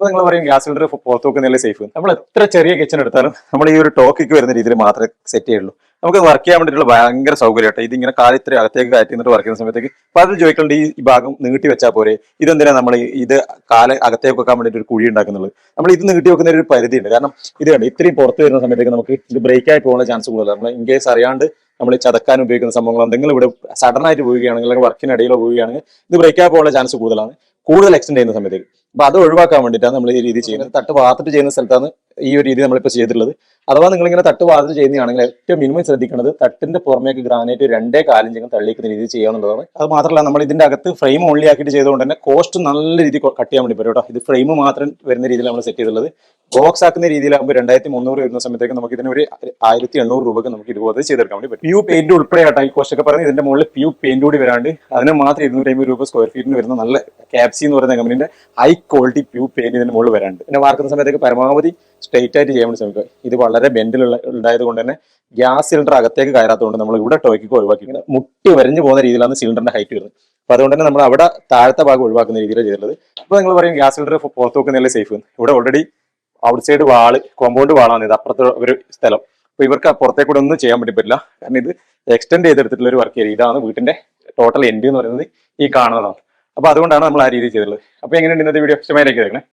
നിങ്ങൾ പറയും gas cylinder പുറത്ത് വെക്കുന്നതല്ലേ സേഫ് നമ്മൾ എത്ര ചെറിയ കിച്ചൺ എടുത്താലും നമ്മൾ ഈ ഒരു ടോക്കിക്ക് വരുന്ന രീതിയിൽ മാത്രമേ സെറ്റ് ചെയ്യുള്ളൂ. നമുക്ക് വർക്ക് ചെയ്യാൻ വേണ്ടിയിട്ടുള്ള ഭയങ്കര സൗകര്യം കേട്ടോ. ഇതിങ്ങനെ കാലിത്ര അകത്തേക്ക് കയറ്റി നിന്നിട്ട് വർക്ക് ചെയ്യുന്ന സമയത്തേക്ക് പലരും അത് ഈ ഭാഗം നീട്ടി വെച്ചാൽ പോരെ. ഇതെന്തിനാ നമ്മൾ ഇത് കാല അകത്തേക്ക് വെക്കാൻ വേണ്ടിയിട്ട് ഒരു കുഴി ഉണ്ടാക്കുന്നുള്ളത്? നമ്മൾ ഇത് നീട്ടി വെക്കുന്ന ഒരു പരിധി ഉണ്ട് കാരണം ഇത് കണ്ട് ഇത്രയും പുറത്ത് വരുന്ന സമയത്തേക്ക് നമുക്ക് ഇത് ബ്രേക്ക് ആയി പോകാനുള്ള ചാൻസ് കൂടുതലാണ്. നമ്മൾ ഇൻ കേസ് അറിയാണ്ട് നമ്മൾ ചതക്കാൻ ഉപയോഗിക്കുന്ന സംഭവങ്ങൾ എന്തെങ്കിലും ഇവിടെ സഡൻ ആയിട്ട് പോവുകയാണെങ്കിൽ അല്ലെങ്കിൽ വർക്കിനിടയിലോ പോവുകയാണെങ്കിൽ ഇത് ബ്രേക്ക് ആയി പോകാനുള്ള ചാൻസ് കൂടുതലാണ്. കൂടുതൽ എക്സ്റ്റെൻഡ് ചെയ്യുന്ന സമയത്തേക്ക്. അപ്പൊ അത് ഒഴിവാക്കാൻ വേണ്ടിയിട്ടാണ് നമ്മൾ ഈ രീതി ചെയ്യുന്നത്. തട്ട് വാർത്തിട്ട് ചെയ്യുന്ന സ്ഥലത്താണ് ഈ ഒരു രീതി നമ്മളിപ്പോൾ ചെയ്തിട്ടുള്ളത്. അഥവാ നിങ്ങൾ ഇങ്ങനെ തട്ട് വാർത്തിട്ട് ചെയ്യുന്നതാണെങ്കിൽ ഏറ്റവും മിനിമം ശ്രദ്ധിക്കുന്നത് തട്ടിന്റെ പുറമേക്ക് ഗ്രാനൈറ്റ് രണ്ടേ കാലിഞ്ചെങ്കിലും തള്ളിക്കുന്ന രീതി ചെയ്യാന്നുള്ളതാണ് അത് മാത്രമല്ല നമ്മൾ ഇതിന്റെ അകത്ത് ഫ്രെയിം ഓൺലി ആക്കിയിട്ട് ചെയ്തുകൊണ്ട് തന്നെ കോസ്റ്റ് നല്ല രീതിയിൽ കട്ട് ചെയ്യാൻ വേണ്ടി പറ്റും ഇത് ഫ്രെയിം മാത്രം വരുന്ന രീതിയിൽ നമ്മൾ സെറ്റ് ചെയ്തിട്ടുള്ളത്. ബോക്സ് ആക്കുന്ന രീതിയിലാകുമ്പോൾ രണ്ടായിരത്തി മുന്നൂറ് വരുന്ന സമയത്തേക്ക് നമുക്ക് ഇതിന് ഒരു ആയിരത്തി എണ്ണൂറ് രൂപക്ക് നമുക്ക് ഇതുപോലെ ചെയ്തെടുക്കാൻ വേണ്ടി പറ്റും. പ്യൂ പെയിന്റ് ഉൾപ്പെടെ ആട്ടോ ഈ കോസ്റ്റൊക്കെ പറയുന്നത് ഇതിന്റെ മുകളിൽ പ്യൂ പെയിന്റ് കൂടി വരാണ്ട് അതിന് മാത്രം ഇരുന്നൂറ്റി അമ്പത് രൂപ സ്ക്വയർ ഫീറ്റിന് വരുന്ന നല്ല ക്യാപ്സി എന്ന് പറയുന്ന കമ്പനിന്റെ ഹൈ ക്വാളിറ്റി പ്യൂ പെയിന്റ് ഇതിന് മുകളിൽ വരാണ്ട് പിന്നെ വാർക്കുന്ന സമയത്തേക്ക് പരമാവധി സ്ട്രെയിറ്റ് ആയിട്ട് ചെയ്യാൻ വേണ്ടി ശ്രമിക്കുക. ഇത് വളരെ ബെൻഡിലുള്ള ഉണ്ടായത് കൊണ്ട് തന്നെ ഗ്യാസ് സിലിണ്ടർ അകത്തേക്ക് കയറാത്തതുകൊണ്ട് നമ്മൾ ഇവിടെ ടോയ്ക്ക് ഒഴിവാക്കി മുട്ടി വരഞ്ഞു പോകുന്ന രീതിയിലാണ് സിലിണ്ടറിന്റെ ഹൈറ്റ് വരുന്നത്. അപ്പൊ അതുകൊണ്ട് തന്നെ നമ്മൾ അവിടെ താഴത്തെ ഭാഗം ഒഴിവാക്കുന്ന രീതിയിലാണ് ചെയ്തിട്ടുള്ളത്. അപ്പൊ നിങ്ങൾ പറയും ഗ്യാസ് സിലിണ്ടർ പുറത്ത് വെക്കുന്നതല്ലേ സേഫ് ഇവിടെ already outside wall compound വാളാണ് ഇത്. അപ്പുറത്തെ ഒരു സ്ഥലം. അപ്പൊ ഇവർക്ക് പുറത്തേക്ക് കൂടെ ഒന്നും ചെയ്യാൻ പറ്റില്ല. കാരണം ഇത് എക്സ്റ്റെൻഡ് ചെയ്തെടുത്തിട്ടുള്ള ഒരു വർക്ക് ഏരിയ ഇതാണ് വീട്ടിന്റെ ടോട്ടൽ എൻഡ് എന്ന് പറയുന്നത് ഈ കാണുന്നതാണ്. അപ്പൊ അതുകൊണ്ടാണ് നമ്മൾ ആ രീതിയിൽ ചെയ്തിട്ടുള്ളത്. അപ്പൊ എങ്ങനെയുണ്ട് ഇന്നത്തെ വീഡിയോ ഇഷ്ടമായി